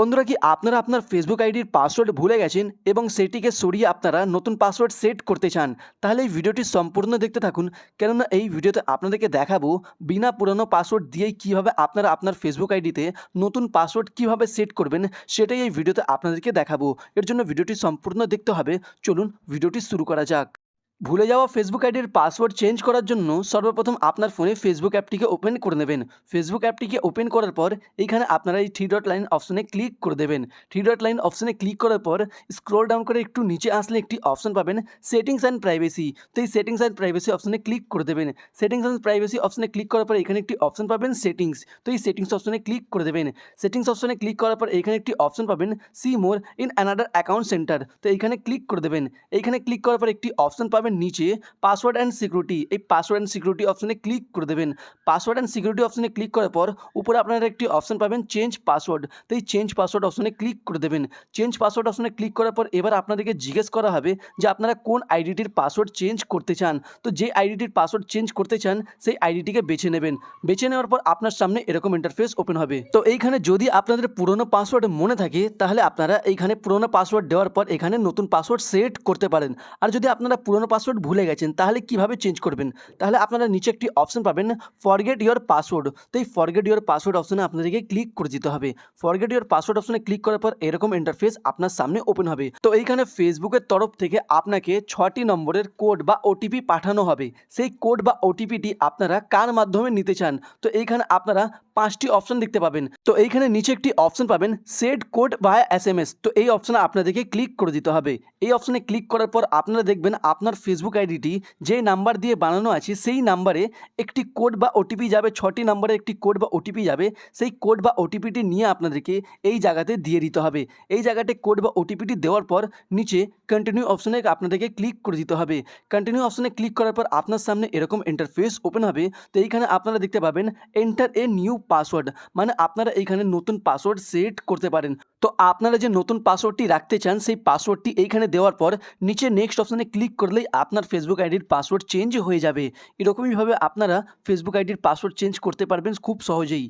বন্ধুরা কি আপনারা আপনার ফেসবুক আইডির পাসওয়ার্ড ভুলে গেছেন এবং সেটিকে সরিয়ে আপনারা নতুন পাসওয়ার্ড সেট করতে চান? তাহলে এই ভিডিওটি সম্পূর্ণ দেখতে থাকুন। কেননা এই ভিডিওতে আপনাদেরকে দেখাবো বিনা পুরনো পাসওয়ার্ড দিয়েই কীভাবে আপনারা আপনার ফেসবুক আইডিতে নতুন পাসওয়ার্ড কীভাবে সেট করবেন সেটাই এই ভিডিওতে আপনাদেরকে দেখাবো। এর জন্য ভিডিওটি সম্পূর্ণ দেখতে হবে। চলুন ভিডিওটি শুরু করা যাক। ভুলে যাওয়া ফেসবুক আইডির পাসওয়ার্ড চেঞ্জ করার জন্য সর্বপ্রথম আপনার ফোনে ফেসবুক অ্যাপটিকে ওপেন করে নেবেন। ফেসবুক অ্যাপটিকে ওপেন করার পর এইখানে আপনারা এই থ্রি ডট লাইন অপশনে ক্লিক করে দেবেন। থ্রি ডট লাইন অপশনে ক্লিক করার পর স্ক্রল ডাউন করে একটু নিচে আসলে একটি অপশন পাবেন সেটিংস অ্যান্ড প্রাইভেসি তো এই সেটিংস অ্যান্ড প্রাইভেসি অপশনে ক্লিক করে দেবেন। সেটিংস অ্যান্ড প্রাইভেসি অপশনে ক্লিক করার পর এখানে একটি অপশন পাবেন সেটিংস তো এই সেটিংস অপশনে ক্লিক করে দেবেন। সেটিংস অপশনে ক্লিক করার পর এখানে একটি অপশন পাবেন see more in another account centre তো এইখানে ক্লিক করে দেবেন। এইখানে ক্লিক করার পর একটি অপশন পাবেন নিচে পাসওয়ার্ড অ্যান্ড সিকিউরিটি এই পাসওয়ার্ড অ্যান্ড সিকিউরিটি অপশনে ক্লিক করে দেবেন। পাসওয়ার্ড অ্যান্ড সিকিউরিটি অপশনে ক্লিক করার পর উপরে আপনারা একটি অপশন পাবেন চেঞ্জ পাসওয়ার্ড তো এই চেঞ্জ পাসওয়ার্ড অপশনে ক্লিক করে দেবেন। চেঞ্জ পাসওয়ার্ড অপশনে ক্লিক করার পর এবার আপনাদেরকে জিজ্ঞেস করা হবে যে আপনারা কোন আইডিটির পাসওয়ার্ড চেঞ্জ করতে চান? তো যে আইডিটির পাসওয়ার্ড চেঞ্জ করতে চান, সেই আইডিটিকে বেছে নেবেন। বেছে নেওয়ার পর আপনার সামনে এরকম ইন্টারফেস ওপেন হবে। তো এইখানে যদি আপনাদের পুরনো পাসওয়ার্ড মনে থাকে, তাহলে আপনারা এইখানে পুরনো পাসওয়ার্ড দেওয়ার পর এখানে নতুন পাসওয়ার্ড সেট করতে পারেন। আর যদি আপনারা পুরনো পাসওয়ার্ড ভুলে গেছেন, তাহলে কীভাবে চেঞ্জ করবেন? তাহলে আপনারা নিচে একটি অপশন পাবেন ফরগেট ইওর পাসওয়ার্ড তো এই ফরগেট ইওর পাসওয়ার্ড অপশনে আপনাদেরকে ক্লিক করে দিতে হবে। ফরগেট ইওর পাসওয়ার্ড অপশনে ক্লিক করার পর এরকম ইন্টারফেস আপনার সামনে ওপেন হবে। তো এইখানে ফেসবুকের তরফ থেকে আপনাকে ছটি নম্বরের কোড বা ওটিপি পাঠানো হবে। সেই কোড বা ওটিপিটি আপনারা কার মাধ্যমে নিতে চান? তো এইখানে আপনারা পাঁচটি অপশন দেখতে পাবেন। তো এইখানে নিচে একটি অপশন পাবেন set code by S M S তো এই অপশনে আপনাদেরকে ক্লিক করে দিতে হবে। এই অপশনে ক্লিক করার পর আপনারা দেখবেন আপনার ফেসবুক আইডিটি যে নাম্বার দিয়ে বানানো আছে, সেই নাম্বারে একটি কোড বা ওটিপি যাবে, ছটি নাম্বারে একটি কোড বা ওটিপি যাবে, সেই কোড বা ওটিপিটি নিয়ে আপনাদেরকে এই জায়গাতে দিয়ে দিতে হবে। এই জায়গাতে কোড বা ওটিপিটি দেওয়ার পর নিচে কন্টিনিউ অপশনে আপনাদেরকে ক্লিক করে দিতে হবে। কন্টিনিউ অপশনে ক্লিক করার পর আপনার সামনে এরকম ইন্টারফেস ওপেন হবে। তো এইখানে আপনারা দেখতে পাবেন এন্টার এ নিউ পাসওয়ার্ড মানে আপনারা এইখানে নতুন পাসওয়ার্ড সেট করতে পারেন। তো আপনারা যে নতুন পাসওয়ার্ডটি রাখতে চান, সেই পাসওয়ার্ডটি এইখানে দেওয়ার পর নিচে নেক্সট অপশানে ক্লিক করলেই আপনার ফেসবুক আইডির পাসওয়ার্ড চেঞ্জ হয়ে যাবে। এরকমইভাবে আপনারা ফেসবুক আইডির পাসওয়ার্ড চেঞ্জ করতে পারবেন খুব সহজেই।